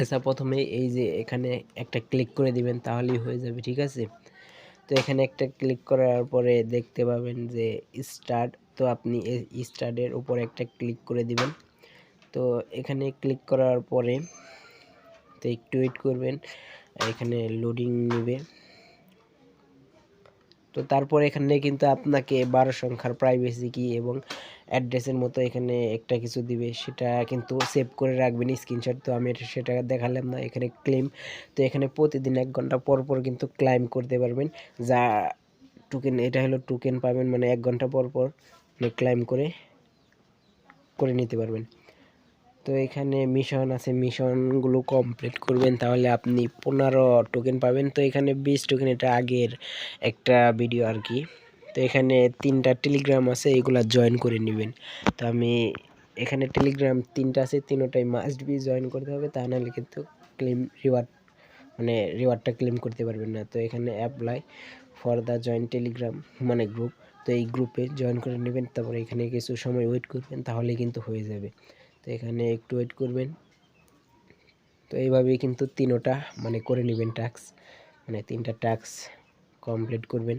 আচ্ছা প্রথমে এই যে এখানে একটা ক্লিক করে দিবেন, তাহলেই হয়ে যাবে, ঠিক আছে? তো এখানে একটা ক্লিক করার পরে দেখতে পাবেন যে স্টার্ট তো আপনি এই স্টার্টের উপর একটা ক্লিক করে দিবেন। তো এখানে ক্লিক করার পরে তো একটু ওয়েট করবেন, এখানে লোডিং নেবে। তো তারপর এখানে কিন্তু আপনাকে বারো সংখ্যার প্রাইভেসি কি এবং অ্যাড্রেসের মতো এখানে একটা কিছু দিবে। সেটা কিন্তু সেভ করে রাখবেন স্ক্রিনশট তো আমি সেটা দেখালাম না, এখানে ক্লেম তো এখানে প্রতিদিন এক ঘণ্টা পর পর কিন্তু ক্লাইম করতে পারবেন। যা টোকেন এটা হলো টোকেন পাবেন মানে এক ঘণ্টা পর পর ক্লাইম করে করে নিতে পারবেন। তো এখানে মিশন আছে মিশনগুলো কমপ্লিট করবেন, তাহলে আপনি পনেরো টোকেন পাবেন। তো এখানে বিশ টোকেন এটা আগের একটা ভিডিও আর কি। তো এখানে তিনটা টেলিগ্রাম আছে, এগুলা জয়েন করে নেবেন। তো আমি এখানে টেলিগ্রাম তিনটা আছে, তিনোটাই মাস্ট বি জয়েন করতে হবে, তা নাহলে কিন্তু ক্লেম রিওয়ার্ড মানে রিওয়ার্ডটা ক্লেম করতে পারবেন না। তো এখানে apply for the join telegram মানে গ্রুপ তো এই গ্রুপে জয়েন করে নেবেন, তারপরে এখানে কিছু সময় ওয়েট করবেন, তাহলে কিন্তু হয়ে যাবে। তো এখানে একটু ওয়েট করবেন। তো এইভাবেই কিন্তু তিনোটা মানে করে নেবেন ট্যাক্স মানে তিনটা ট্যাক্স কমপ্লিট করবেন।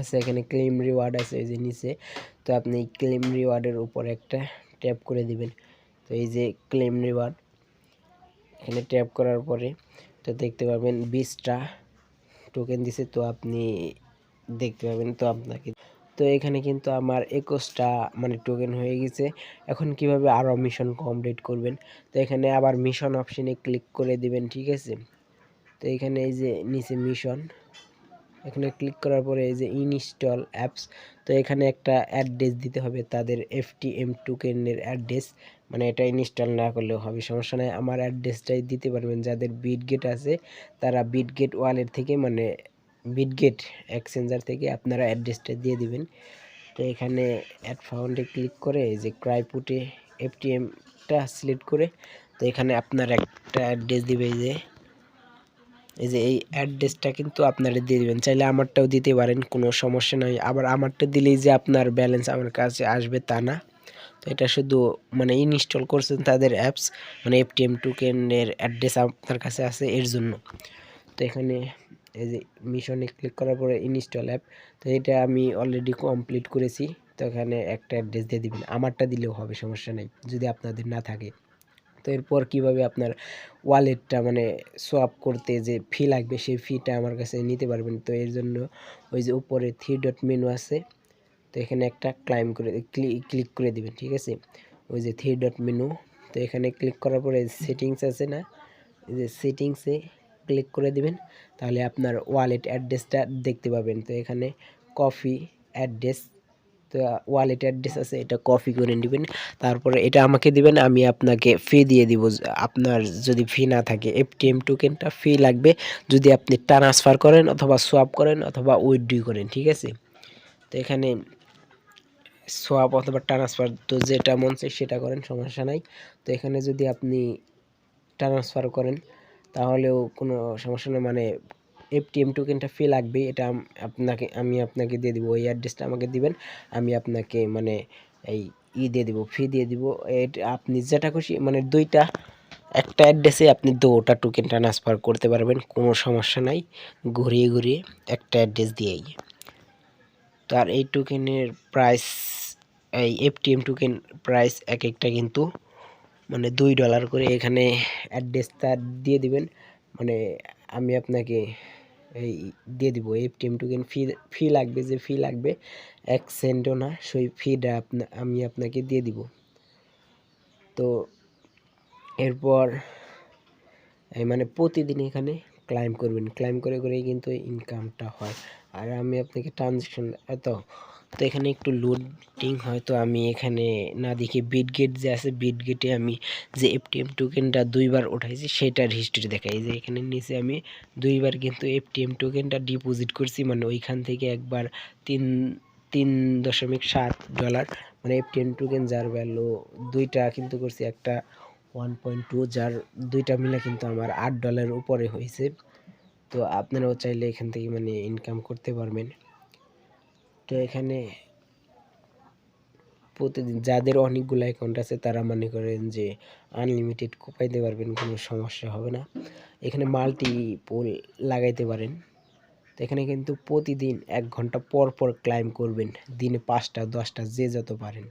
আচ্ছা এখানে ক্লেম রিওয়ার্ড আছে এই যে নিচে। তো আপনি ক্লেম রিওয়ার্ডের উপর একটা ট্যাপ করে দিবেন। তো এই যে ক্লেম রিওয়ার্ড এখানে ট্যাপ করার পরে তো দেখতে পাবেন বিশটা টোকেন দিছে। তো আপনি দেখতে পাবেন তো আপনাকে তো এখানে কিন্তু আমার একুশটা মানে টোকেন হয়ে গেছে। এখন কীভাবে আরও মিশন কমপ্লিট করবেন? তো এখানে আবার মিশন অপশানে ক্লিক করে দিবেন, ঠিক আছে? তো এখানে এই যে নিচে মিশন এখানে ক্লিক করার পরে এই যে ইনস্টল অ্যাপস তো এখানে একটা অ্যাড্রেস দিতে হবে তাদের এফটিএম টোকেনের অ্যাড্রেস মানে এটা ইনস্টল না করলেও হবে, সমস্যা নেই। আমার অ্যাড্রেসটাই দিতে পারবেন যাদের বিট গেট আছে। তারা বিট গেট ওয়ালেট থেকে মানে বিটগেট এক্সচেঞ্জার থেকে আপনারা অ্যাড্রেসটা দিয়ে দিবেন। তো এখানে অ্যাড ফাউন্ডে ক্লিক করে এই যে ক্রাইপুটে এফটিএমটা সিলেক্ট করে, তো এখানে আপনার একটা অ্যাড্রেস দিবে এই যে এই যে এই অ্যাড্রেসটা কিন্তু আপনারা দিয়ে দেবেন। চাইলে আমারটাও দিতে পারেন, কোনো সমস্যা নয় আবার আমারটা দিলেই যে আপনার ব্যালেন্স আমার কাছে আসবে তা না। তো এটা শুধু মানে ইনস্টল করছেন তাদের অ্যাপস মানে এফটিএম টোকেনের অ্যাড্রেস আপনার কাছে আছে এর জন্য। তো এখানে এই যে মিশনে ক্লিক করার পরে ইনস্টল অ্যাপ তো এটা আমি অলরেডি কমপ্লিট করেছি। তো এখানে একটা অ্যাড্রেস দিয়ে দিবেন। আমারটা দিলেও হবে, সমস্যা নেই, যদি আপনাদের না থাকে। তো এরপর কীভাবে আপনার ওয়ালেটটা মানে সোয়াপ করতে যে ফি লাগবে, সেই ফিটা আমার কাছে নিতে পারবেন। তো এর জন্য ওই যে উপরে থ্রি ডট মেনু আছে, তো এখানে একটা ক্লাইম করে ক্লিক করে দিবেন, ঠিক আছে? ওই যে থ্রি ডট মেনু তো এখানে ক্লিক করার পরে সেটিংস আছে না? যে সেটিংসে ক্লিক করে দিবেন, তাহলে আপনার ওয়ালেট অ্যাড্রেসটা দেখতে পাবেন। তো এখানে কফি অ্যাড্রেস তো ওয়ালেট অ্যাড্রেস আছে, এটা কপি করে নেবেন। তারপরে এটা আমাকে দিবেন, আমি আপনাকে ফি দিয়ে দিব। আপনার যদি ফি না থাকে এফটিএম টোকেনটা ফি লাগবে। যদি আপনি ট্রান্সফার করেন অথবা সোয়াপ করেন অথবা উইথড্রি করেন, ঠিক আছে? তো এখানে সোয়াপ অথবা ট্রান্সফার তো যেটা মন চাই সেটা করেন, সমস্যা নাই। তো এখানে যদি আপনি ট্রান্সফার করেন তাহলেও কোনো সমস্যা নেই। মানে এফটিএম টোকেনটা ফি লাগবে এটা আপনাকে, আমি আপনাকে দিয়ে দিব। ওই অ্যাড্রেসটা আমাকে দিবেন, আমি আপনাকে মানে এই ই দিয়ে দিব ফি দিয়ে দিব। আপনি যেটা খুশি মানে দুইটা, একটা অ্যাড্রেসে আপনি দুটা টোকেন ট্রান্সফার করতে পারবেন, কোনো সমস্যা নাই। ঘুরিয়ে ঘুরিয়ে একটা অ্যাড্রেস দিয়েই। তো আর এই টোকেনের প্রাইস এই এফটিএম টোকেন প্রাইস এক একটা কিন্তু মানে দুই ডলার করে এখানে অ্যাড্রেসটা দিয়ে দিবেন। মানে আমি আপনাকে এই দিয়ে দিব এফটিএম টোকেন ফি ফি লাগবে যে ফি লাগবে, এক সেন্টও না, সেই ফিটা আপনা, আমি আপনাকে দিয়ে দিব। তো এরপর মানে প্রতিদিন এখানে ক্লাইম করবেন। ক্লাইম করে করেই কিন্তু ইনকামটা হয়। আর আমি আপনাকে ট্রানজ্যাকশন এত তো এখানে একটু লোডিং হয়তো আমি এখানে না দেখি বিটগেট যে আছে বিটগেটে আমি যে এফটিএম টোকেনটা দুইবার উঠাইছি সেটার হিস্ট্রি দেখাই। যে এখানে নিচে আমি দুইবার কিন্তু এফটিএম টোকেনটা ডিপোজিট করছি মানে ওইখান থেকে একবার তিন তিন দশমিক সাত ডলার মানে এফটিএম টোকেন যার ভ্যালু দুইটা কিন্তু করছি একটা ওয়ান পয়েন্ট টু যার দুইটা মিলে কিন্তু আমার আট ডলারের উপরে হয়েছে তো আপনারাও চাইলে এখান থেকে মানে ইনকাম করতে পারবেন। তো এখানে প্রতিদিন যাদের অনেকগুলো অ্যাকাউন্ট আছে, তারা মনে করেন যে আনলিমিটেড কোপাইতে পারবেন, কোনো সমস্যা হবে না। এখানে মাল্টি পোল লাগাইতে পারেন। তো এখানে কিন্তু প্রতিদিন এক ঘণ্টা পর পর ক্লাইম করবেন। দিনে পাঁচটা, দশটা, যে যত পারেন।